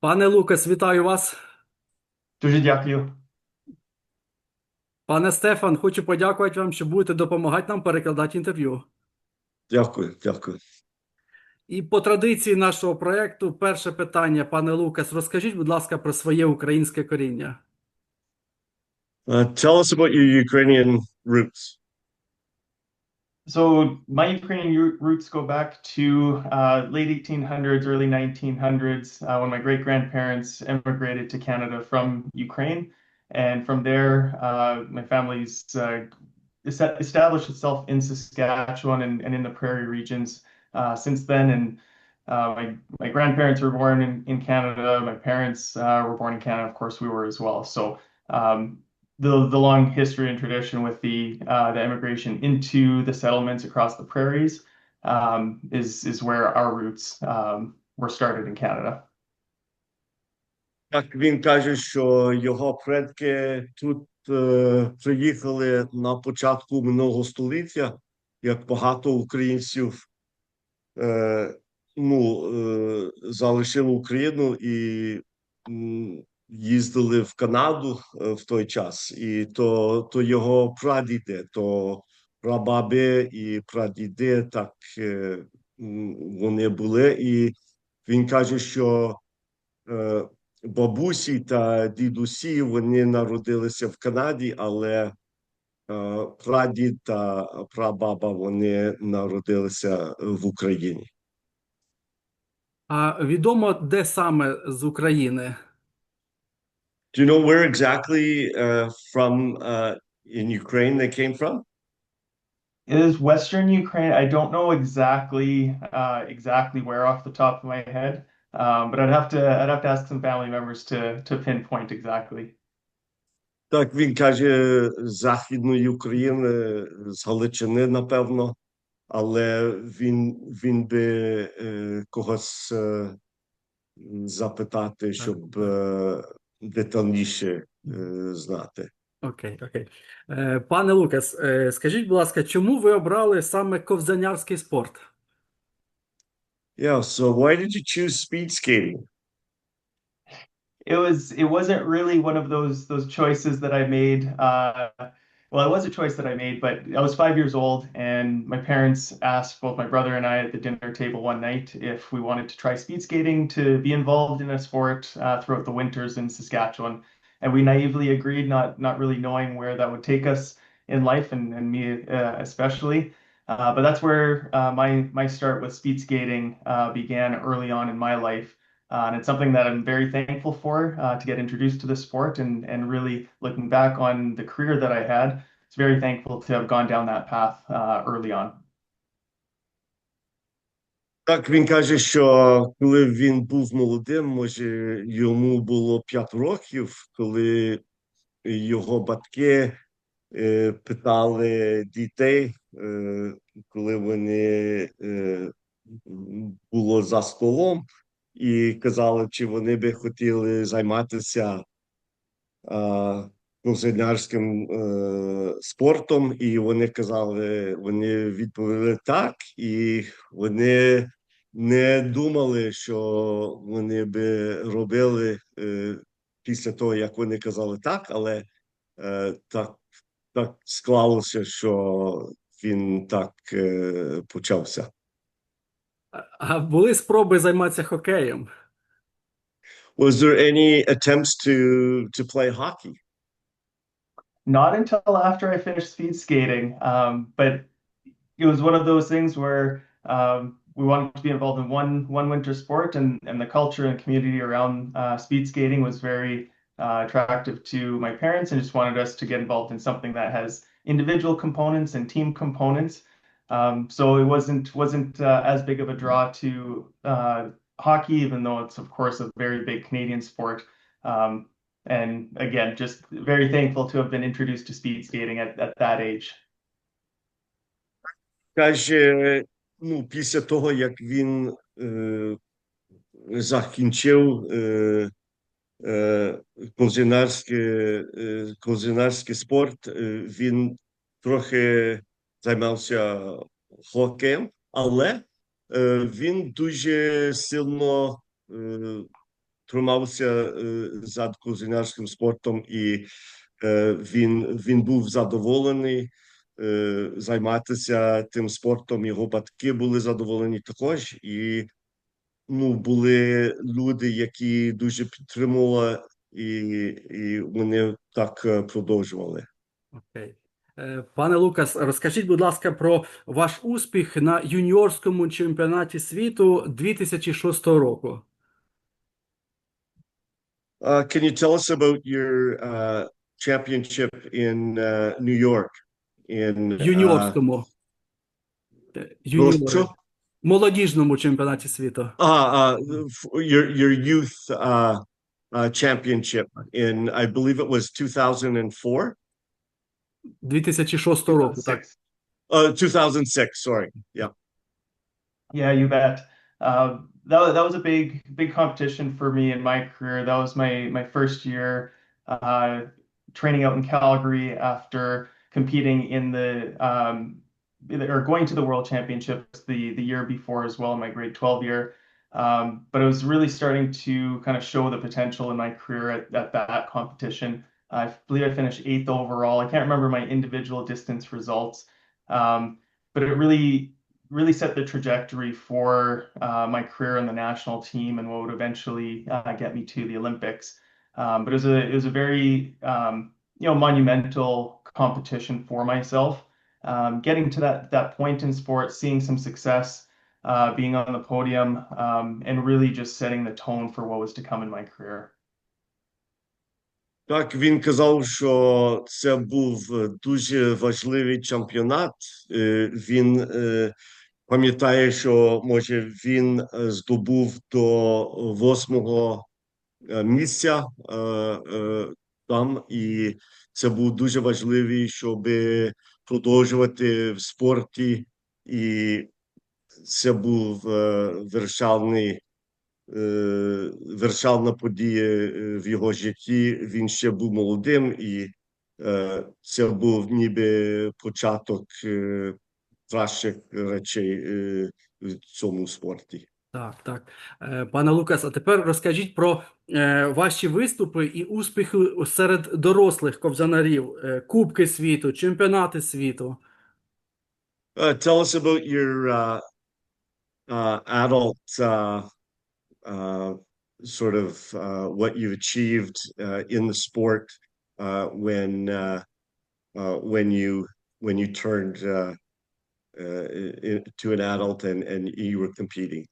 Пане Лукас, вітаю вас. Дуже дякую. Пане Стефан, хочу подякувати вам, що будете допомагати нам перекладати інтерв'ю. Дякую, дякую. І по традиції нашого проєкту, перше питання, пане Лукас, розкажіть, будь ласка, про своє українське коріння. Uh, tell us about your Ukrainian roots. So my Ukrainian roots go back to uh, late 1800s, early 1900s, uh, when my great grandparents immigrated to Canada from Ukraine, and from there, uh, my family's uh, established itself in Saskatchewan and, and in the prairie regions uh, since then. And uh, my my grandparents were born in, in Canada. My parents were born in Canada. Of course, we were as well. So um, the the long history and tradition with the uh, the immigration into the settlements across the prairies um, is is where our roots um, were started in Canada. Так він каже, що його предки тут е, приїхали на початку минулого століття, як багато українців е, ну, е, залишили Україну і м, їздили в Канаду е, в той час. І то, то його прадіди, то прабаби і прадіди, так е, вони були. І він каже, що е, бабусі та дідусі вони народилися в Канаді, але прадід та прабаба вони народилися в Україні. А відомо, де саме з України? Do you know where exactly uh, from uh, in Ukraine they came from? It is Western Ukraine. I don't know exactly uh, exactly where off the top of my head, um, but I'd have to I'd have to ask some family members to to pinpoint exactly. Так, він каже, з Західної України, з Галичини, напевно, але він, він би е, когось е, запитати, щоб е, детальніше е, знати. Окей, окей. Е, Пане Лукас, е, скажіть, будь ласка, чому ви обрали саме ковзанярський спорт? Yeah, so why did you choose speed skating? It was it wasn't really one of those those choices that I made. Uh, well, it was a choice that I made, but I was five years old, and my parents asked both my brother and I at the dinner table one night if we wanted to try speed skating to be involved in a sport uh, throughout the winters in Saskatchewan, and we naively agreed, not not really knowing where that would take us in life, and and me uh, especially. Uh, but that's where uh, my my start with speed skating uh, began early on in my life. Uh, and it's something that I'm very thankful for uh, to get introduced to the sport and and really looking back on the career that I had, it's very thankful to have gone down that path uh, early on. Так, він каже, що коли він був молодим, може, йому було 5 років, коли його батьки е, питали дітей, е, коли вони е, було за столом, І казали, чи вони би хотіли займатися а, ковзанярським е, спортом, і вони казали, вони відповіли так, і вони не думали, що вони би робили е, після того, як вони казали так, але е, так, так склалося, що він так е, почався. А- А були спроби займатися хокеєм? Was there any attempts to to play hockey? Not until after I finished speed skating, um, but it was one of those things where um, we wanted to be involved in one one winter sport, and and the culture and community around uh, speed skating was very uh, attractive to my parents, and just wanted us to get involved in something that has individual components and team components. Um, so it wasn't wasn't uh, as big of a draw to uh, hockey, even though it's of course a very big Canadian sport. Um, and again, just very thankful to have been introduced to speed skating at, at that age. Каже, ну, після того, як він е, закінчив е, е, ковзанарський, е, ковзанарський спорт, е, він трохи займався хокеєм, але е, він дуже сильно е, тримався е, за козинярським спортом, і він, він був задоволений займатися тим спортом. Його батьки були задоволені також. І ну, були люди, які дуже підтримували, і, і вони так продовжували. Окей. Е, Пане Лукас, розкажіть, будь ласка, про ваш успіх на юніорському чемпіонаті світу 2006 року. Uh, can you tell us about your uh, championship in uh, New York? In uh, Юніорському. Е, Юніори. Молодіжному чемпіонаті світу. uh, uh, your your youth uh, uh, championship in I believe it was 2004, 2006 року, так. 2006. uh, 2006. Sorry, yeah. Yeah, you bet. Uh, that wa- that was a big big competition for me in my career. That was my my first year uh, training out in Calgary after competing in the um, either- or going to the World Championships the the year before as well in my grade 12 year. Um, but it was really starting to kind of show the potential in my career at, at that competition. I believe I finished eighth overall. I can't remember my individual distance results, um, but it really really set the trajectory for uh, my career in the national team and what would eventually uh, get me to the Olympics. Um, but it was a it was a very um, you know monumental competition for myself. Um, getting to that that point in sport, seeing some success, uh, being on the podium, um, and really just setting the tone for what was to come in my career. Так, він казав, що це був е, дуже важливий чемпіонат. Е, Він е, пам'ятає, що може він здобув до восьмого місця там, і це був дуже важливий, щоб продовжувати в спорті, і це був вирішальний е, вирішальна подія е, в його житті. Він ще був молодим, і е, це був ніби початок е, кращих речей е, в цьому спорті. Так, так. Пане Лукас, а тепер розкажіть про ваші виступи і успіхи серед дорослих ковзанарів, Кубки світу, чемпіонати світу. Uh, tell us about your uh, uh, adult uh, sort of uh, what you've achieved uh, in the sport uh, when uh, uh, when you when you turned uh, uh, to an adult and and you were competing.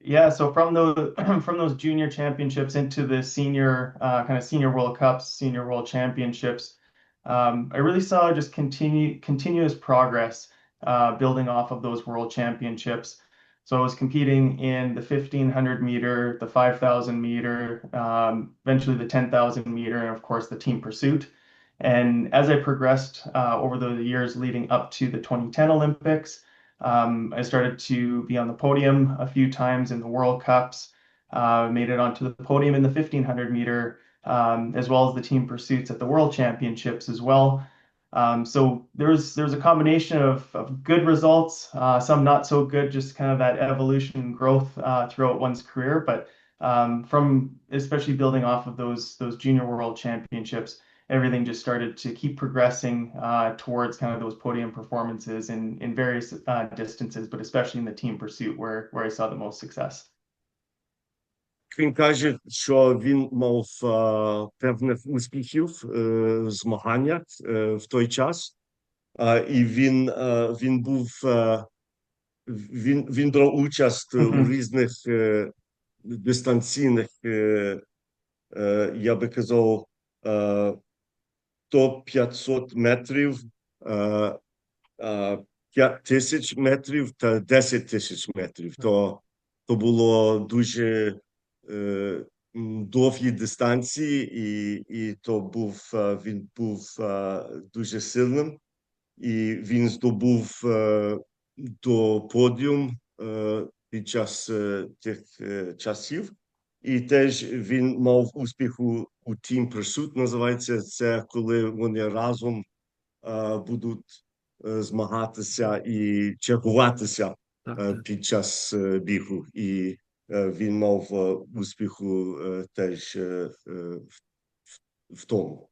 Yeah, so from those from those junior championships into the senior uh, kind of senior World Cups, senior World Championships, um, I really saw just continue continuous progress uh, building off of those World Championships. So I was competing in the 1500 meter, the 5000 meter, um, eventually the 10,000 meter, and of course the team pursuit. And as I progressed uh, over the years leading up to the 2010 Olympics, um, I started to be on the podium a few times in the World Cups, uh, made it onto the podium in the 1500 meter, um, as well as the team pursuits at the World Championships as well. Um, so there's there's a combination of, of good results, uh, some not so good, just kind of that evolution and growth uh, throughout one's career. But um, from especially building off of those those junior World Championships, everything just started to keep progressing uh, towards kind of those podium performances in in various distances, but especially in the team pursuit where where I saw the most success. Він каже, що він мав е, певних успіхів е, в змаганнях е, в той час, і він, він був він, він брав участь у різних дистанційних, я би казав, то 500 метрів, е, е, 5 тисяч метрів та 10 тисяч метрів. То, то було дуже довгі дистанції, і, і то був е, він був е, дуже сильним, і він здобув е, до подіум е, під час е, тих е, часів. І теж він мав успіх у, у Team Pursuit, називається це, коли вони разом е, будуть е, змагатися і чергуватися е, під час е, бігу. І е, він мав е, успіху е, теж е, е, в, тому.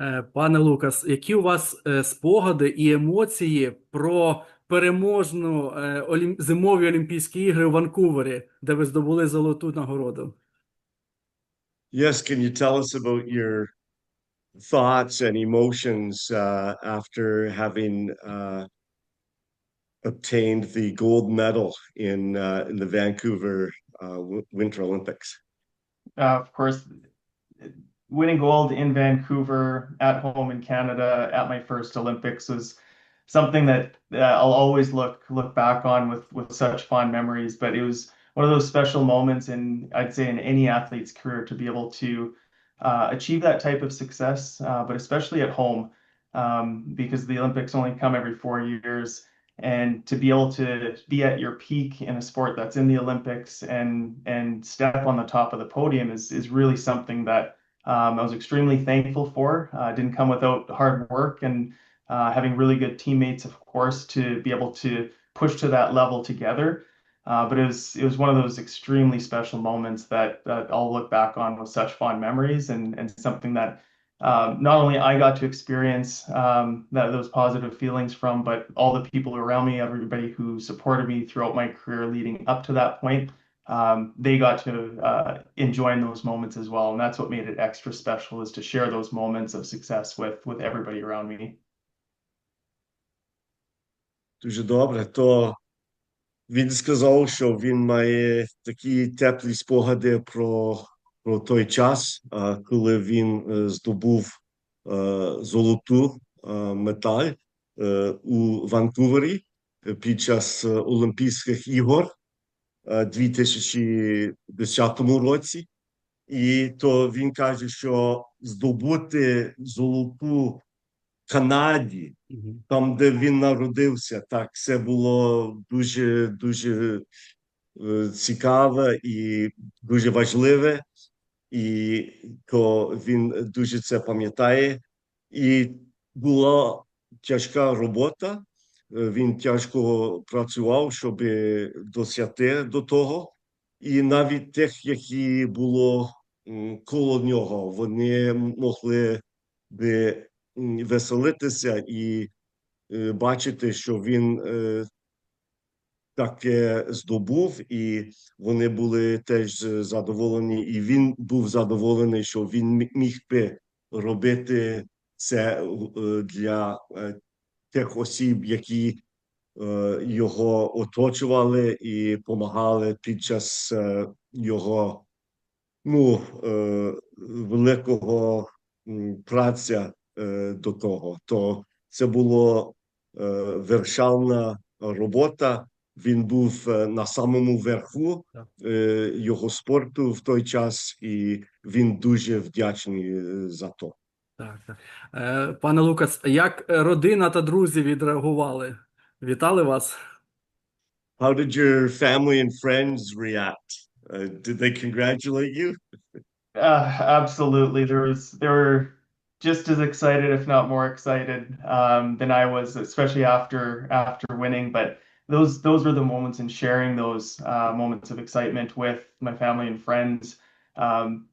Е, Пане Лукас, які у вас е, спогади і емоції про переможну е, олім... зимові Олімпійські ігри у Ванкувері, де ви здобули золоту нагороду? Yes, can you tell us about your thoughts and emotions uh, after having uh, obtained the gold medal in uh, in the Vancouver uh, W- Winter Olympics? Uh, of course, winning gold in Vancouver at home in Canada at my first Olympics was something that uh, I'll always look look back on with with such fond memories. But it was one of those special moments in I'd say in any athlete's career to be able to uh, achieve that type of success, uh, but especially at home um, because the Olympics only come every four years. And to be able to be at your peak in a sport that's in the Olympics and and step on the top of the podium is is really something that um, I was extremely thankful for. Uh, didn't come without hard work and uh, having really good teammates, of course, to be able to push to that level together. Uh, but it was it was one of those extremely special moments that, that I'll look back on with such fond memories and and something that not only I got to experience um, that those positive feelings from, but all the people around me, everybody who supported me throughout my career leading up to that point, um, they got to uh, enjoy in those moments as well, and that's what made it extra special is to share those moments of success with with everybody around me. Дуже добре. То він сказав, що він має такі теплі спогади про, про той час, коли він е, здобув е, золоту е, медаль е, у Ванкувері е, під час е, Олімпійських ігор е, 2010 році. І то він каже, що здобути золоту Канаді там, де він народився, так, це було дуже дуже е, цікаве і дуже важливе, і то він дуже це пам'ятає. І була тяжка робота. е, Він тяжко працював, щоб досягти до того. І навіть тих, які було коло нього, вони могли би веселитися і е, бачити, що він е, таке здобув, і вони були теж задоволені, і він був задоволений, що він міг би робити це е, для е, тих осіб, які е, його оточували і допомагали під час його ну, великого праця до того. То це було е, вершальна робота. Він був е, на самому верху Так. е, його спорту в той час, і він дуже вдячний е, за то. Так, так. Е, Пане Лукас, як е, родина та друзі відреагували? Вітали вас? How did your family and friends react? Uh, did they congratulate you? Uh, absolutely. There was they were just as excited, if not more excited, um, than I was, especially after after winning. But those those were the moments in sharing those uh, moments of excitement with my family and friends. Um,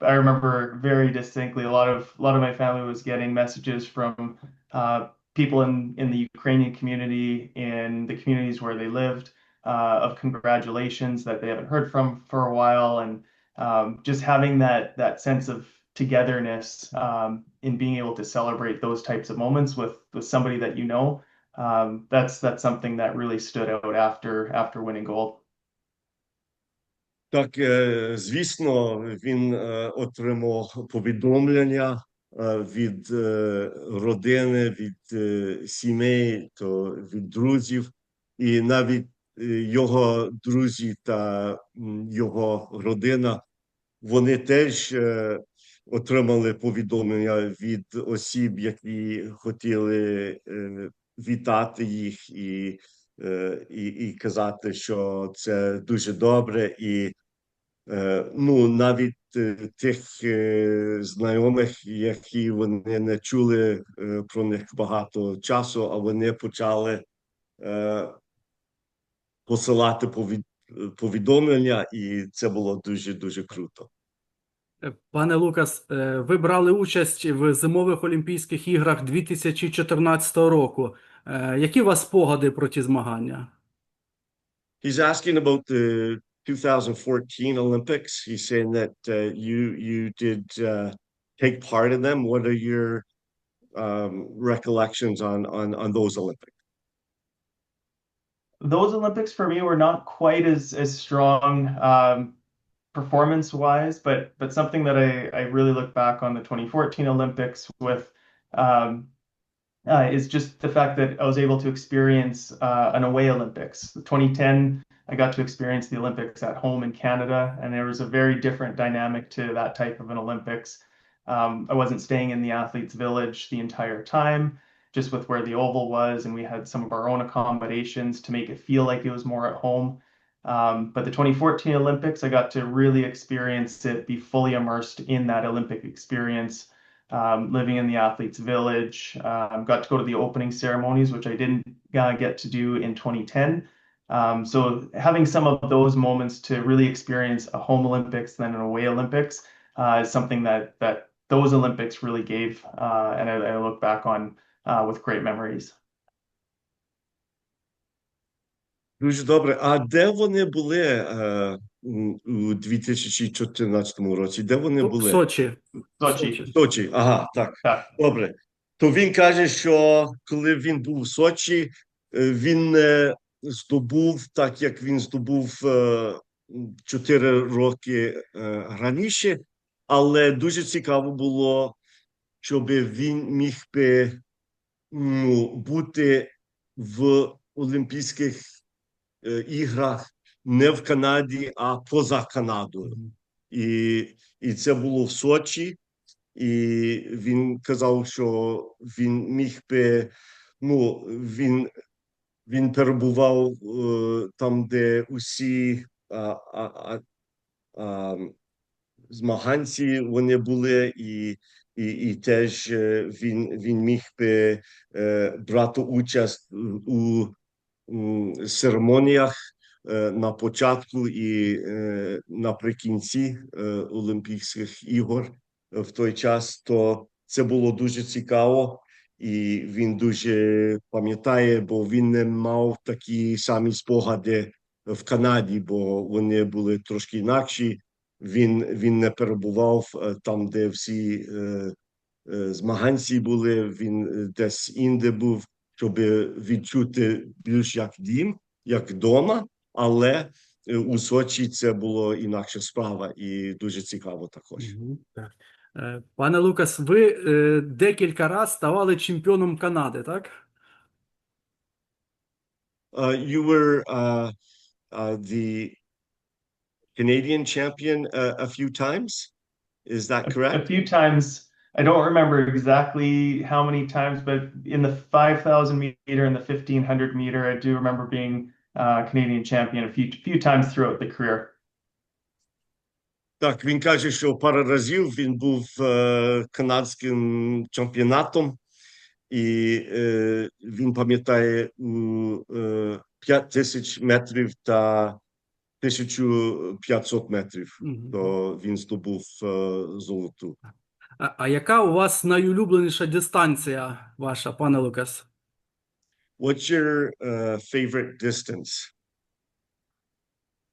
I remember very distinctly a lot of a lot of my family was getting messages from uh, people in in the Ukrainian community in the communities where they lived uh, of congratulations that they haven't heard from for a while and um, just having that that sense of togetherness um, in being able to celebrate those types of moments with with somebody that you know um, that's that's something that really stood out after after winning gold. Так, е, звісно, він е, отримав повідомлення е, від родини, від сімей, то від друзів, і навіть його друзі та його родина, вони теж отримали повідомлення від осіб, які хотіли вітати їх і, е, і, і казати, що це дуже добре і. Е, Ну, навіть е, тих знайомих, які вони не чули про них багато часу, а вони почали посилати повідомлення, і це було дуже дуже круто. Пане Лукас, ви брали участь в зимових Олімпійських іграх 2014 року. Е, Які у вас спогади про ті змагання? He's asking about the 2014 Olympics. He's saying that uh, you you did uh, take part in them. What are your um, recollections on on on those Olympics? Those Olympics for me were not quite as as strong um, performance wise, but but something that I I really look back on the 2014 Olympics with um, uh, is just the fact that I was able to experience uh, an away Olympics. The 2010, I got to experience the Olympics at home in Canada, and there was a very different dynamic to that type of an Olympics. Um, I wasn't staying in the athletes' village the entire time, just with where the oval was, and we had some of our own accommodations to make it feel like it was more at home. Um, but the 2014 Olympics, I got to really experience it, be fully immersed in that Olympic experience um, living in the athletes village um, got to go to the opening ceremonies which i didn't uh, get to do in 2010 um, so having some of those moments to really experience a home olympics then an away olympics uh, is something that that those olympics really gave uh, and I, I look back on uh, with great memories Дуже добре. А де вони були е, м, у 2014 році? Де вони В були? Сочі. Sochi. В Сочі. Ага, так. Так. Добре. То він каже, що коли він був в Сочі, е, він не здобув, так як він здобув е, чотири роки е, раніше, але дуже цікаво було, щоб він міг би ну, бути в Олімпійських е, іграх не в Канаді, а поза Канадою. І, і це було в Сочі. І він казав, що він міг би, ну, він, він перебував е, там, де усі а, а, а, а, змаганці вони були, і, і, і теж е, він, він міг би е, брати участь у, м, церемоніях е, на початку і е, наприкінці е, Олімпійських ігор в той час, то це було дуже цікаво, і він дуже пам'ятає, бо він не мав такі самі спогади в Канаді, бо вони були трошки інакші. Він, він не перебував е, там, де всі е, е, змаганці були. Він е, десь інде був, щоб відчути більш як дім, як вдома, але е, у Сочі це було інакша справа і дуже цікаво також. Мгм, так. Е, Пане Лукас, ви е, декілька разів ставали чемпіоном Канади, так? Uh, you were uh, uh, the Canadian champion uh, a few times. Is that a, a correct? few times. I don't remember exactly how many times, but in the 5,000 meter and the 1500 meter, I do remember being uh, Canadian champion a few few times throughout the career. Так, він каже, що пару разів він був е, канадським чемпіонатом, і е, він пам'ятає у е, 5 тисяч метрів та 1500 метрів. Мгм. То він здобув е, золоту. А, а яка у вас найулюбленіша дистанція ваша, пане Лукас? What's your uh, favorite distance?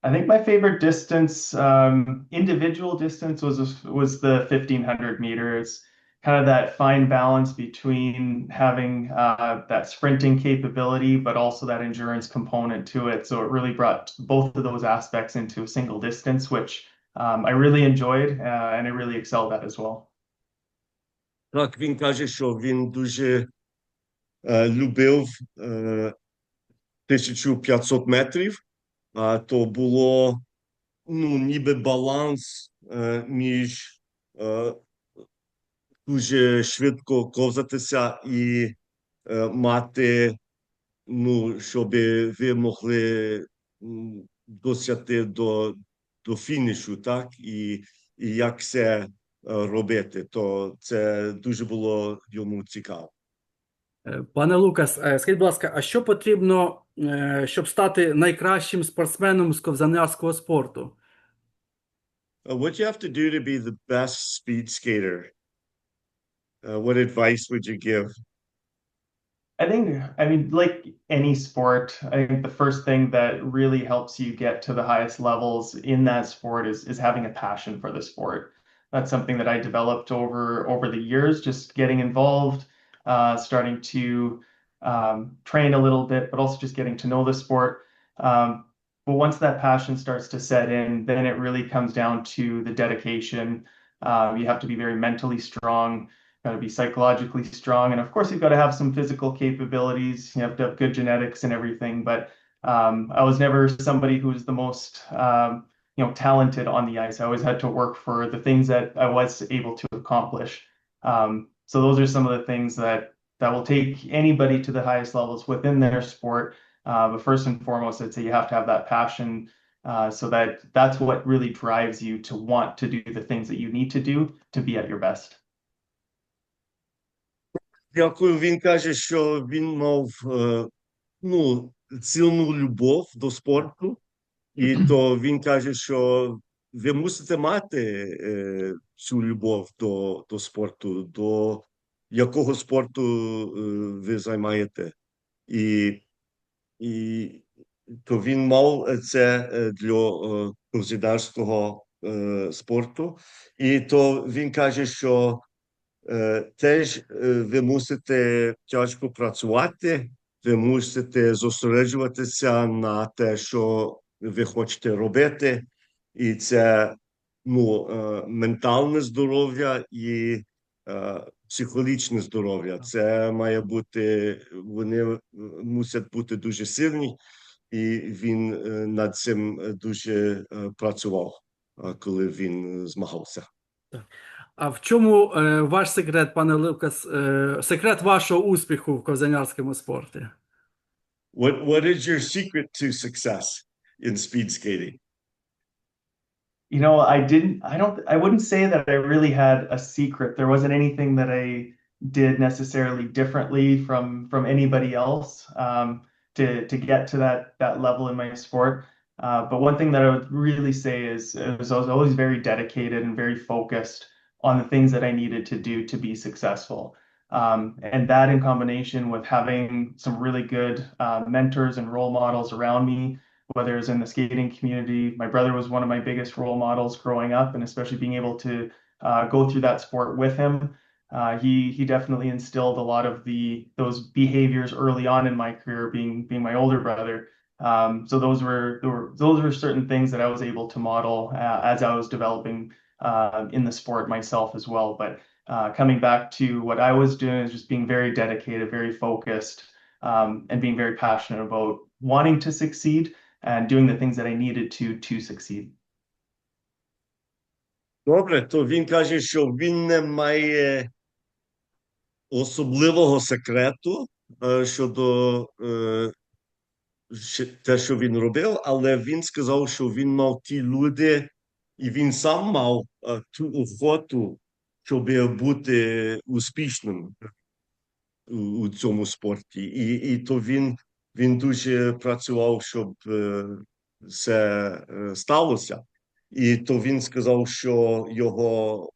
I think my favorite distance, um, individual distance, was was the fifteen hundred meters. Kind of that fine balance between having uh, that sprinting capability, but also that endurance component to it. So it really brought both of those aspects into a single distance, which um, I really enjoyed uh, and I really excelled at as well. Takvim kaže, šo Vin duže любив е, 1500 метрів, а то було ну, ніби баланс е, між е, дуже швидко ковзатися і е, мати, ну, щоб ви могли досягти до, до фінішу, так? І, і як це е, робити, то це дуже було йому цікаво. Е, Пане Лукас, е, скажіть, будь ласка, а що потрібно е, щоб стати найкращим спортсменом з ковзанярського спорту? Uh, what you have to do to be the best speed skater? Uh, what advice would you give? I think, I mean, like any sport, I think the first thing that really helps you get to the highest levels in that sport is is having a passion for the sport. That's something that I developed over over the years, just getting involved, uh, starting to um, train a little bit, but also just getting to know the sport. Um, but once that passion starts to set in, then it really comes down to the dedication. Uh, you have to be very mentally strong got to be psychologically strong and of course you've got to have some physical capabilities you have to have good genetics and everything but um, i was never somebody who was the most um, you know talented on the ice i always had to work for the things that i was able to accomplish um, so those are some of the things that that will take anybody to the highest levels within their sport uh, but first and foremost i'd say you have to have that passion uh, so that that's what really drives you to want to do the things that you need to do to be at your best Дякую. Він каже, що він мав е, ну, сильну любов до спорту, і то він каже, що ви мусите мати е, цю любов до, до спорту, до якого спорту е, ви займаєте. І, і то він мав це е, для е, ковзідарського е, спорту. І то він каже, що Е, Теж е, ви мусите тяжко працювати, ви мусите зосереджуватися на те, що ви хочете робити, і це ну, е, ментальне здоров'я і е, психологічне здоров'я. Це має бути, вони е, мусять бути дуже сильні, і він над цим дуже працював, коли він змагався. А в чому е, ваш секрет, пане Лукас, е, секрет вашого успіху в ковзанярському спорті? What what is your secret to success in speed skating? You know, I didn't, I don't, I wouldn't say that I really had a secret. There wasn't anything that I did necessarily differently from from anybody else um, to to get to that that level in my sport. Uh, but one thing that I would really say is, I was always very dedicated and very focused on the things that I needed to do to be successful. Um, and that in combination with having some really good uh, mentors and role models around me, whether it's in the skating community. My brother was one of my biggest role models growing up, and especially being able to uh, go through that sport with him. Uh, he he definitely instilled a lot of the those behaviors early on in my career, being being my older brother. Um, so those were, were those were certain things that I was able to model uh, as I was developing uh, in the sport myself as well. But uh, coming back to what I was doing is just being very dedicated, very focused, um, and being very passionate about wanting to succeed and doing the things that I needed to to succeed. Добре, то він каже, що він не має особливого секрету е, щодо е, те, що він робив, але він сказав, що він мав ті люди, і він сам мав е, ту охоту, щоб бути успішним у, у цьому спорті. І, і то він, він дуже працював, щоб е, це е, сталося. І то він сказав, що його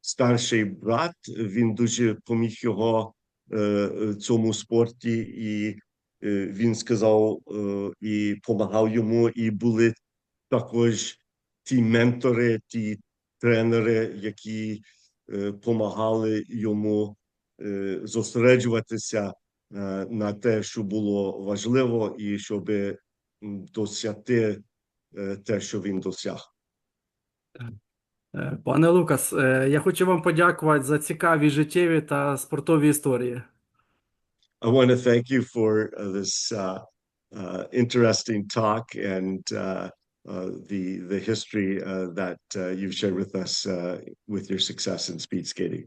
старший брат він дуже поміг його е, цьому спорті, і він сказав і допомагав йому, і були також ті ментори, ті тренери, які допомагали йому зосереджуватися на те, що було важливо, і щоб м, досягти е, те, що він досяг. Е, Пане Лукас, е, я хочу вам подякувати за цікаві життєві та спортові історії. I want to thank you for uh, this uh, uh, interesting talk and uh, uh, the the history uh, that uh, you've shared with us uh, with your success in speed skating.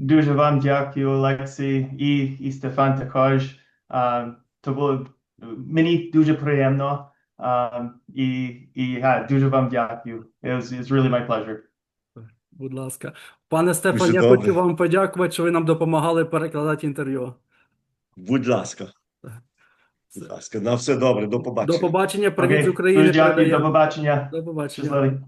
Дуже вам дякую, Олексій, і, і Стефан також. А, то було мені дуже приємно. А, і, і а, дуже вам дякую. It was, it's really my pleasure. Будь ласка. Пане Стефан, Дуже я добре. хочу вам подякувати, що ви нам допомагали перекладати інтерв'ю. Будь ласка. Будь ласка, на все добре, до побачення. До побачення. привіт з України. дуже дякую, до побачення. До побачення.